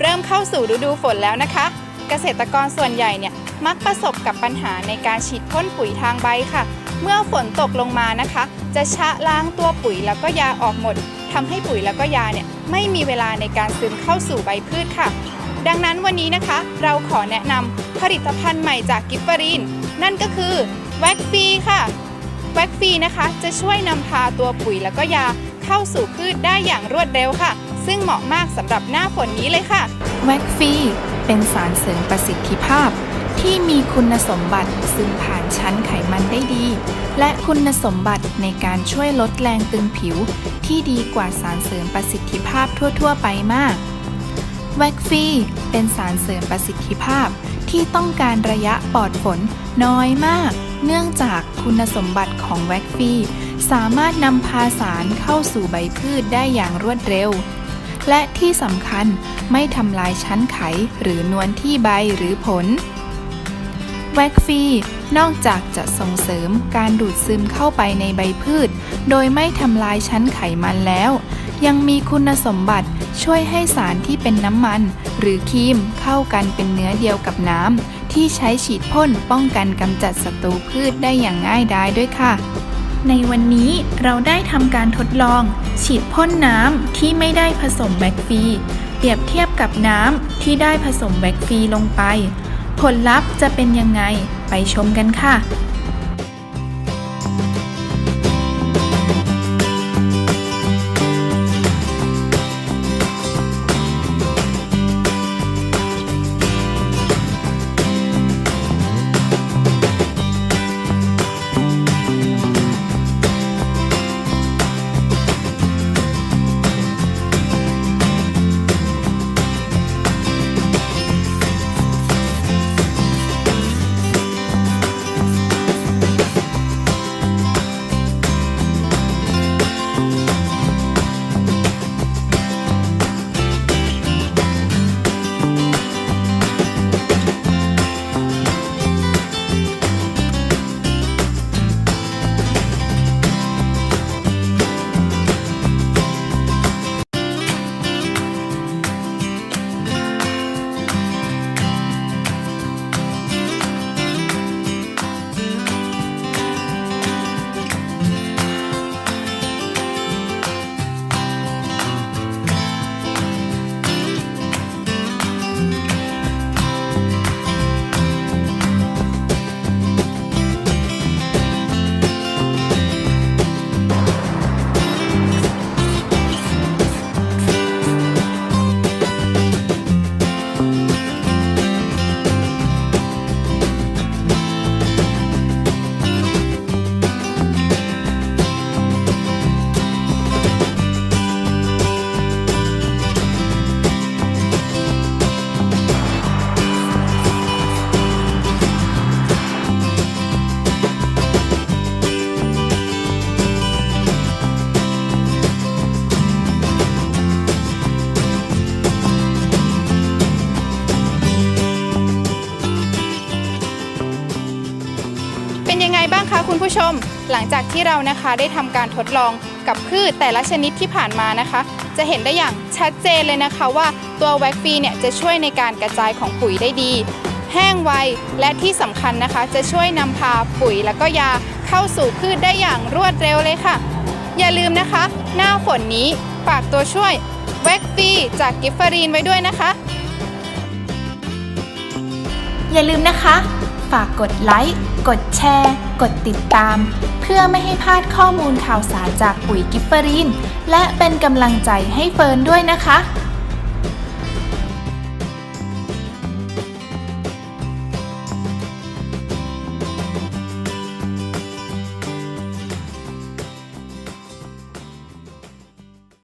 เริ่มเข้าสู่ฤดูฝนแล้วนะคะ เกษตรกรส่วนใหญ่เนี่ยมักประสบกับปัญหาในการฉีดพ่นปุ๋ยทางใบค่ะ เมื่อฝนตกลงมานะคะ จะชะล้างตัวปุ๋ยแล้วก็ยาออกหมดทำให้ปุ๋ยแล้วก็ยาเนี่ยไม่มีเวลาในการซึมเข้าสู่ใบพืชค่ะ ดังนั้นวันนี้นะคะ เราขอแนะนำผลิตภัณฑ์ใหม่จากกิฟฟอรีนนั่นก็คือแว็กฟีค่ะแว็กฟีนะคะจะช่วยนำพาตัวปุ๋ยแล้วก็ยาเข้าสู่พืชได้อย่างรวดเร็วค่ะ ซึ่งเหมาะมากสำหรับหน้าฝนนี้เลยค่ะแว็กฟีเป็นสารเสริมประสิทธิภาพ ที่มีคุณสมบัติซึมผ่านชั้นไขมันได้ดี และคุณสมบัติในการช่วยลดแรงตึงผิว ที่ดีกว่าสารเสริมประสิทธิภาพทั่ว ๆ ไปมากแว็กฟีเป็นสารเสริมประสิทธิภาพ ที่ต้องการระยะปลอดฝนน้อยมาก เนื่องจากคุณสมบัติของแว็กฟีสามารถนำพาสารเข้าสู่ใบพืชได้อย่างรวดเร็ว และที่สำคัญไม่ทำลายชั้นไขหรือนวลที่ใบหรือผล แว็กฟีนอกจากจะส่งเสริมการดูดซึมเข้าไปในใบพืช โดยไม่ทำลายชั้นไขมันแล้ว ยังมีคุณสมบัติช่วยให้สารที่เป็นน้ำมัน หรือครีมเข้ากันเป็นเนื้อเดียวกับน้ำที่ใช้ฉีดพ่นป้องกันกำจัดศัตรูพืชได้อย่างง่ายดายด้วยค่ะ ในวันนี้เราได้ทำการทดลอง ฉีดพ่นน้ำที่ไม่ได้ผสมแบคฟีเปรียบเทียบกับน้ำที่ได้ผสมแบคฟีลงไป ผลลัพธ์จะเป็นยังไงไปชมกันค่ะ เป็นยังไงบ้างคะคุณผู้ชม หลังจากที่เรานะคะได้ทำการทดลองกับพืชแต่ละชนิดที่ผ่านมานะคะ จะเห็นได้อย่างชัดเจนเลยนะคะว่าตัวแว็กฟีเนี่ยจะช่วยในการกระจายของปุ๋ยได้ดี แห้งไวและที่สำคัญนะคะ จะช่วยนำพาปุ๋ยแล้วก็ยาเข้าสู่พืชได้อย่างรวดเร็วเลยค่ะ อย่าลืมนะคะ หน้าฝนนี้ฝากตัวช่วยแว็กฟีจากกิฟฟารีนไว้ด้วยนะคะ อย่าลืมนะคะ ฝากกดไลค์ กดแชร์ กดติดตาม เพื่อไม่ให้พลาดข้อมูลข่าวสารจากปุ๋ยกิฟเฟอริน และเป็นกำลังใจให้เฟิร์นด้วยนะคะ